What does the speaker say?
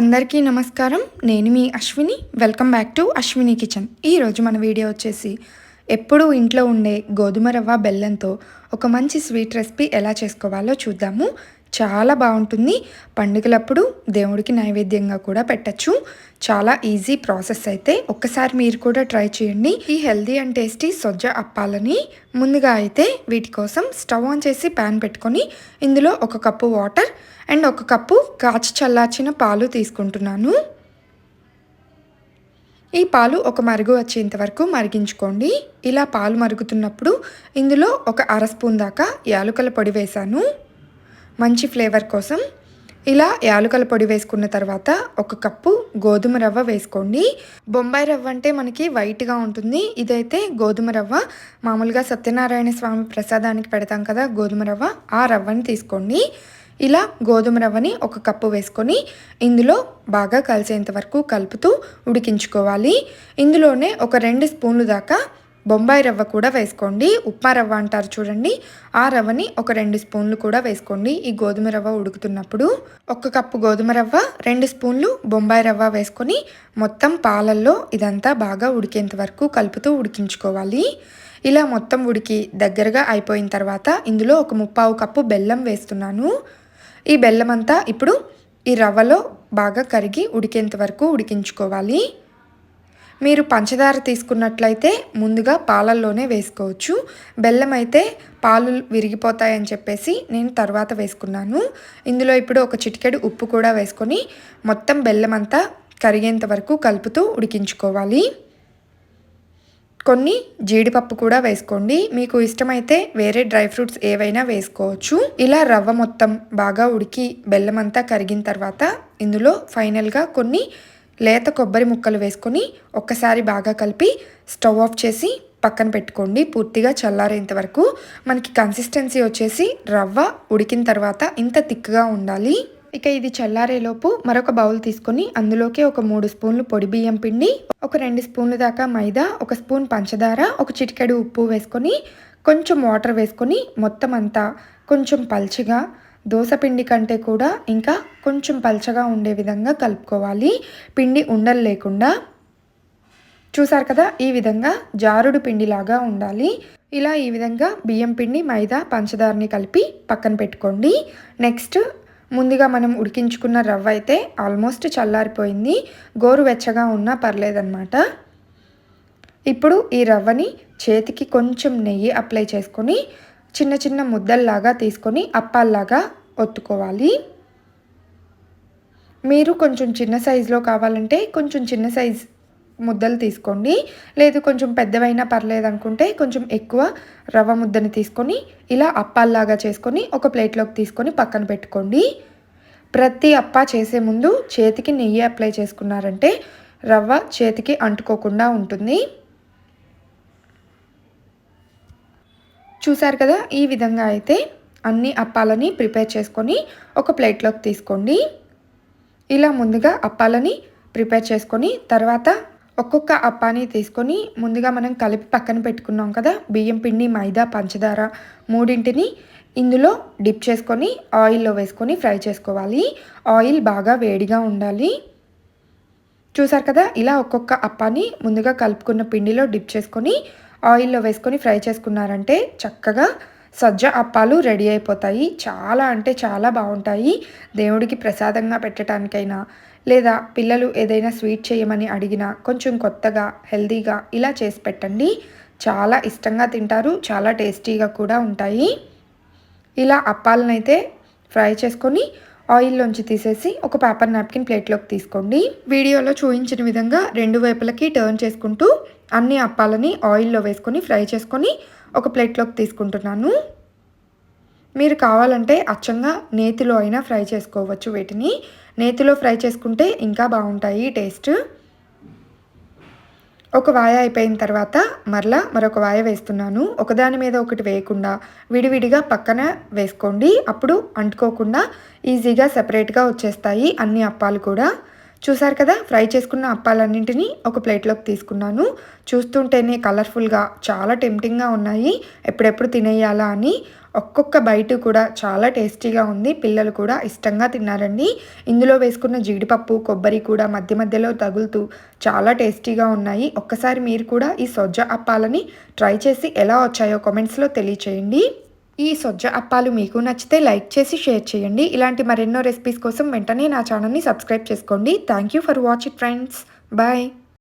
అందరికీ నమస్కారం. నేను మీ Ashwini. Welcome back to Ashwini kitchen ఈరోజు మన వీడియో వచ్చేసి ఎప్పుడూ ఇంట్లో ఉండే గోధుమ రవ్వ బెల్లంతో ఒక మంచి స్వీట్ రెసిపీ ఎలా చేసుకోవాలో చూద్దాము. చాలా బాగుంటుంది. పండుగలప్పుడు దేవుడికి నైవేద్యంగా కూడా పెట్టచ్చు. చాలా ఈజీ ప్రాసెస్ అయితే. ఒక్కసారి మీరు కూడా ట్రై చేయండి. ఈ హెల్దీ అండ్ టేస్టీ సొజ్జ అప్పాలని ముందుగా అయితే వీటి కోసం స్టవ్ ఆన్ చేసి ప్యాన్ పెట్టుకొని ఇందులో ఒక కప్పు వాటర్ అండ్ ఒక కప్పు కాచి చల్లార్చిన పాలు తీసుకుంటున్నాను. ఈ పాలు ఒక మరుగు వచ్చేంత వరకు మరిగించుకోండి. ఇలా పాలు మరుగుతున్నప్పుడు ఇందులో ఒక అర స్పూన్ దాకా యాలుకల పొడి వేశాను. మంచి ఫ్లేవర్ కోసం ఇలా యాలుకల పొడి వేసుకున్న తర్వాత ఒక కప్పు గోధుమ రవ్వ వేసుకోండి. బొంబాయి రవ్వ అంటే మనకి వైట్గా ఉంటుంది. ఇదైతే గోధుమ రవ్వ. మామూలుగా సత్యనారాయణ స్వామి ప్రసాదానికి పెడతాం కదా గోధుమ రవ్వ. ఆ రవ్వని తీసుకోండి. ఇలా గోధుమ రవ్వని ఒక కప్పు వేసుకొని ఇందులో బాగా కలిసేంత వరకు కలుపుతూ ఉడికించుకోవాలి. ఇందులోనే ఒక రెండు స్పూన్లు దాకా బొంబాయి రవ్వ కూడా వేసుకోండి. ఉప్మా రవ్వ అంటారు చూడండి. ఆ రవ్వని ఒక రెండు స్పూన్లు కూడా వేసుకోండి. ఈ గోధుమ రవ్వ ఉడుకుతున్నప్పుడు ఒక కప్పు గోధుమ రవ్వ రెండు స్పూన్లు బొంబాయి రవ్వ వేసుకొని మొత్తం పాలల్లో ఇదంతా బాగా ఉడికేంత వరకు కలుపుతూ ఉడికించుకోవాలి. ఇలా మొత్తం ఉడికి దగ్గరగా అయిపోయిన తర్వాత ఇందులో ఒక ముప్పావు కప్పు బెల్లం వేస్తున్నాను. ఈ బెల్లం అంతా ఇప్పుడు ఈ రవ్వలో బాగా కరిగి ఉడికేంత వరకు ఉడికించుకోవాలి. మీరు పంచదార తీసుకున్నట్లయితే ముందుగా పాలల్లోనే వేసుకోవచ్చు. బెల్లం అయితే పాలు విరిగిపోతాయని చెప్పేసి నేను తర్వాత వేసుకున్నాను. ఇందులో ఇప్పుడు ఒక చిటికెడు ఉప్పు కూడా వేసుకొని మొత్తం బెల్లం అంతా కరిగేంత వరకు కలుపుతూ ఉడికించుకోవాలి. కొన్ని జీడిపప్పు కూడా వేసుకోండి. మీకు ఇష్టమైతే వేరే డ్రై ఫ్రూట్స్ ఏవైనా వేసుకోవచ్చు. ఇలా రవ్వ మొత్తం బాగా ఉడికి బెల్లం అంతా కరిగిన తర్వాత ఇందులో ఫైనల్గా కొన్ని లేత కొబ్బరి ముక్కలు వేసుకొని ఒక్కసారి బాగా కలిపి స్టవ్ ఆఫ్ చేసి పక్కన పెట్టుకోండి. పూర్తిగా చల్లారేంత వరకు మనకి కన్సిస్టెన్సీ వచ్చేసి రవ్వ ఉడికిన తర్వాత ఇంత థిక్గా ఉండాలి. ఇక ఇది చల్లారేలోపు మరొక బౌల్ తీసుకొని అందులోకి ఒక మూడు స్పూన్లు పొడి బియ్యం పిండి ఒక రెండు స్పూన్లు దాకా మైదా ఒక స్పూన్ పంచదార ఒక చిటికెడు ఉప్పు వేసుకొని కొంచెం వాటర్ వేసుకొని మొత్తం అంతా కొంచెం పల్చగా పిండి కంటే కూడా ఇంకా కొంచెం పల్చగా ఉండే విధంగా కలుపుకోవాలి. పిండి ఉండలు లేకుండా చూసారు కదా ఈ విధంగా జారుడు పిండిలాగా ఉండాలి. ఇలా ఈ విధంగా బియ్యం పిండి మైదా పంచదారని కలిపి పక్కన పెట్టుకోండి. నెక్స్ట్ ముందుగా మనం ఉడికించుకున్న రవ్వ అయితే ఆల్మోస్ట్ చల్లారిపోయింది. గోరువెచ్చగా ఉన్నా పర్లేదన్నమాట. ఇప్పుడు ఈ రవ్వని చేతికి కొంచెం నెయ్యి అప్లై చేసుకొని చిన్న చిన్న ముద్దల్లాగా తీసుకొని అప్పాల్లాగా ఒత్తుకోవాలి. మీరు కొంచెం చిన్న సైజులో కావాలంటే కొంచెం చిన్న సైజ్ ముద్దలు తీసుకోండి. లేదు కొంచెం పెద్దవైనా పర్లేదు అనుకుంటే కొంచెం ఎక్కువ రవ్వ ముద్దని తీసుకొని ఇలా అప్పాల్లాగా చేసుకొని ఒక ప్లేట్లోకి తీసుకొని పక్కన పెట్టుకోండి. ప్రతి అప్ప చేసే ముందు చేతికి నెయ్యి అప్లై చేసుకున్నారంటే రవ్వ చేతికి అంటుకోకుండా ఉంటుంది. చూసారు కదా? ఈ విధంగా అయితే అన్ని అప్పాలని ప్రిపేర్ చేసుకొని ఒక ప్లేట్లోకి తీసుకోండి. ఇలా ముందుగా అప్పాలని ప్రిపేర్ చేసుకొని తర్వాత ఒక్కొక్క అప్పాని తీసుకొని ముందుగా మనం కలిపి పక్కన పెట్టుకున్నాం కదా బియ్యం పిండి మైదా పంచదార మూడింటిని ఇందులో డిప్ చేసుకొని ఆయిల్లో వేసుకొని ఫ్రై చేసుకోవాలి. ఆయిల్ బాగా వేడిగా ఉండాలి. చూసారు కదా ఇలా ఒక్కొక్క అప్పాని ముందుగా కలుపుకున్న పిండిలో డిప్ చేసుకొని ఆయిల్లో వేసుకొని ఫ్రై చేసుకున్నారంటే చక్కగా సజ్జ అప్పాలు రెడీ అయిపోతాయి. చాలా అంటే చాలా బాగుంటాయి. దేవుడికి ప్రసాదంగా పెట్టడానికైనా లేదా పిల్లలు ఏదైనా స్వీట్ చేయమని అడిగినా కొంచెం కొత్తగా హెల్దీగా ఇలా చేసి పెట్టండి. చాలా ఇష్టంగా తింటారు. చాలా టేస్టీగా కూడా ఉంటాయి. ఇలా అప్పాలనైతే ఫ్రై చేసుకొని ఆయిల్లోంచి తీసేసి ఒక పేపర్ నాప్కిన్ ప్లేట్లోకి తీసుకోండి. వీడియోలో చూపించిన విధంగా రెండు వైపులకి టర్న్ చేసుకుంటూ అన్ని అప్పాలని ఆయిల్లో వేసుకొని ఫ్రై చేసుకొని ఒక ప్లేట్లోకి తీసుకుంటున్నాను. మీరు కావాలంటే అచ్చంగా నేతిలో అయినా ఫ్రై చేసుకోవచ్చు వీటిని. నేతిలో ఫ్రై చేసుకుంటే ఇంకా బాగుంటాయి టేస్ట్. ఒక వాయ అయిపోయిన తర్వాత మరలా మరొక వాయ వేస్తున్నాను. ఒకదాని మీద ఒకటి వేయకుండా విడివిడిగా పక్కన వేసుకోండి. అప్పుడు అంటుకోకుండా ఈజీగా సెపరేట్గా వచ్చేస్తాయి అన్ని అప్పాలు కూడా. చూసారు కదా ఫ్రై చేసుకున్న అప్పాలన్నింటినీ ఒక ప్లేట్లోకి తీసుకున్నాను. చూస్తుంటేనే కలర్ఫుల్గా చాలా టెంప్టింగ్గా ఉన్నాయి. ఎప్పుడెప్పుడు తినేయాలా అని ఒక్కొక్క బయట కూడా చాలా టేస్టీగా ఉంది. పిల్లలు కూడా ఇష్టంగా తిన్నారండి. ఇందులో వేసుకున్న జీడిపప్పు కొబ్బరి కూడా మధ్య మధ్యలో తగులుతూ చాలా టేస్టీగా ఉన్నాయి. ఒక్కసారి మీరు కూడా ఈ సొజ్జ అప్పాలని ట్రై చేసి ఎలా వచ్చాయో కామెంట్స్లో తెలియచేయండి. ఈ సొజ్జ అప్పాలు మీకు నచ్చితే లైక్ చేసి షేర్ చేయండి. ఇలాంటి మరెన్నో రెసిపీస్ కోసం వెంటనే నా ఛానల్ని సబ్స్క్రైబ్ చేసుకోండి. Thank you for watch it friends bye